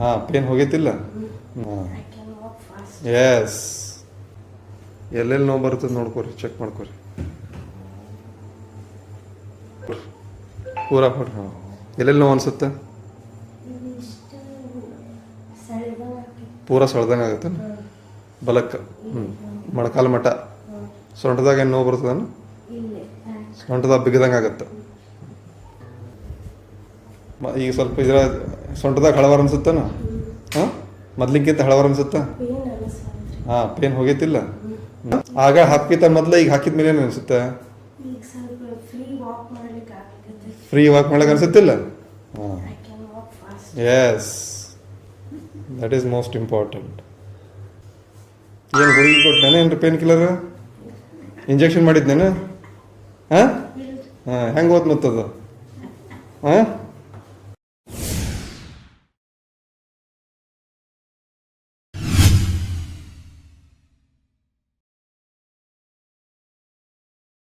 ಹಾಂ ಪೇನ್ ಹೋಗೈತಿಲ್ಲ? ಹಾಂ ಎಸ್ ಎಲ್ಲೆಲ್ಲಿ ನೋವು ಬರ್ತದೆ ನೋಡ್ಕೊರಿ ಚೆಕ್ ಮಾಡ್ಕೊರಿ. ಪೂರ ಕೊಡ್ರಿ ಹಾಂ. ಎಲ್ಲೆಲ್ಲಿ ನೋವು ಅನ್ಸುತ್ತೆ? ಪೂರ ಸೊಳ್ದಂಗೆ ಆಗುತ್ತೆ ಬಲಕ್ಕೆ. ಹ್ಞೂ ಮೊಣಕಾಲು ಮಠ ಸೊಂಟದಾಗ ಏನು ನೋವು ಬರ್ತದನು ಸೊಂಟದಾಗ ಬಿಗದಂಗೆ ಆಗತ್ತೆ. ಮ- ಈಗ ಸ್ವಲ್ಪ ಇದ್ರ ಸೊಂಟದಾಗ ಹಳವಾರ ಅನ್ಸುತ್ತನ? ಹಾಂ? ಮೊದ್ಲಿಕ್ಕಿಂತ ಹಳವಾರ ಅನ್ಸುತ್ತಾ? ಹಾಂ ಪೇನ್ ಹೋಗೈತಿಲ್ಲ? ಆಗ ಹಾಕಿತ ಮೊದ್ಲು ಈಗ ಹಾಕಿದ ಮೇಲೆ ಏನು ಅನ್ಸುತ್ತ? ಫ್ರೀ ವಾಕ್ ಮಾಡಕ್ಕೆ ಅನ್ಸುತ್ತಿಲ್ಲ? ಹಾಂ. Yes that is most important ಏನು ಗುಳಿಗೆ ಕೊಟ್ಟನೇನು ಏನು ಪೇನ್ ಕಿಲ್ಲರ್ ಇಂಜೆಕ್ಷನ್ ಮಾಡಿದ್ನೇನು? ಹಾಂ? ಹಾಂ, ಹೆಂಗೆ ಓದ್ ಮತ್ತದು? ಹಾಂ?